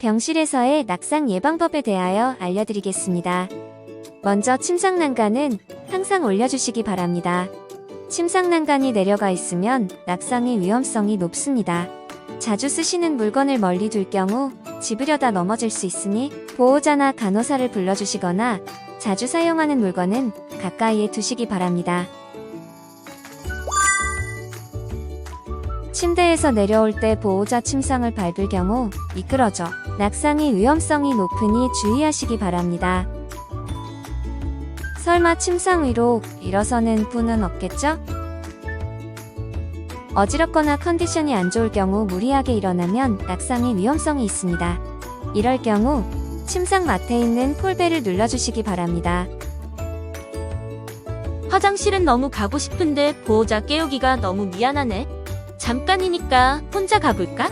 병실에서의 낙상 예방법에 대하여 알려드리겠습니다. 먼저 침상 난간은 항상 올려주시기 바랍니다. 침상 난간이 내려가 있으면 낙상의 위험성이 높습니다. 자주 쓰시는 물건을 멀리 둘 경우 집으려다 넘어질 수 있으니 보호자나 간호사를 불러주시거나 자주 사용하는 물건은 가까이에 두시기 바랍니다. 침대에서 내려올 때 보호자 침상을 밟을 경우 미끄러져 낙상의 위험성이 높으니 주의하시기 바랍니다. 설마 침상 위로 일어서는 분은 없겠죠? 어지럽거나 컨디션이 안 좋을 경우 무리하게 일어나면 낙상의 위험성이 있습니다. 이럴 경우 침상 맡에 있는 폴베를 눌러주시기 바랍니다. 화장실은 너무 가고 싶은데 보호자 깨우기가 너무 미안하네. 잠깐이니까 혼자 가볼까?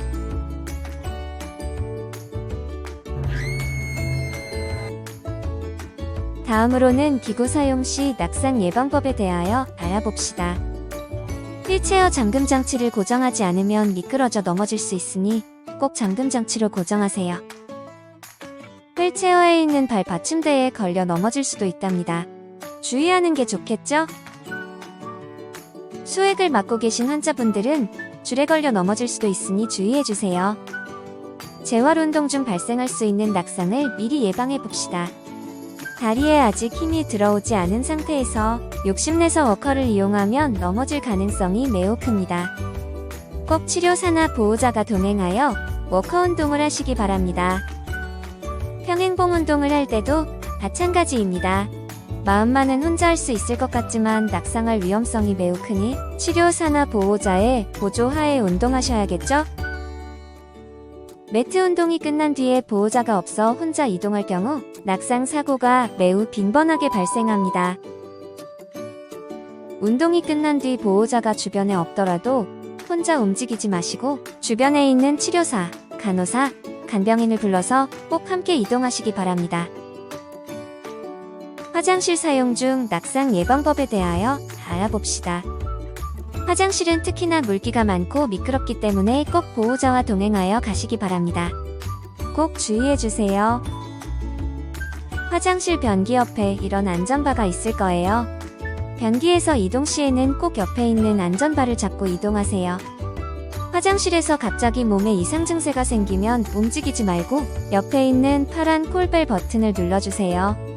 다음으로는 기구 사용 시 낙상 예방법에 대하여 알아봅시다. 휠체어 잠금 장치를 고정하지 않으면 미끄러져 넘어질 수 있으니 꼭 잠금 장치로 고정하세요. 휠체어에 있는 발 받침대에 걸려 넘어질 수도 있답니다. 주의하는 게 좋겠죠? 수액을 맞고 계신 환자분들은 줄에 걸려 넘어질 수도 있으니 주의해주세요. 재활 운동 중 발생할 수 있는 낙상을 미리 예방해 봅시다. 다리에 아직 힘이 들어오지 않은 상태에서 욕심내서 워커를 이용하면 넘어질 가능성이 매우 큽니다. 꼭 치료사나 보호자가 동행하여 워커 운동을 하시기 바랍니다. 평행봉 운동을 할 때도 마찬가지입니다. 마음만은 혼자 할 수 있을 것 같지만 낙상할 위험성이 매우 크니 치료사나 보호자의 보조하에 운동하셔야겠죠? 매트 운동이 끝난 뒤에 보호자가 없어 혼자 이동할 경우 낙상 사고가 매우 빈번하게 발생합니다. 운동이 끝난 뒤 보호자가 주변에 없더라도 혼자 움직이지 마시고 주변에 있는 치료사, 간호사, 간병인을 불러서 꼭 함께 이동하시기 바랍니다. 화장실 사용 중 낙상 예방법에 대하여 알아봅시다. 화장실은 특히나 물기가 많고 미끄럽기 때문에 꼭 보호자와 동행하여 가시기 바랍니다. 꼭 주의해주세요. 화장실 변기 옆에 이런 안전바가 있을 거예요. 변기에서 이동 시에는 꼭 옆에 있는 안전바를 잡고 이동하세요. 화장실에서 갑자기 몸에 이상 증세가 생기면 움직이지 말고 옆에 있는 파란 콜벨 버튼을 눌러주세요.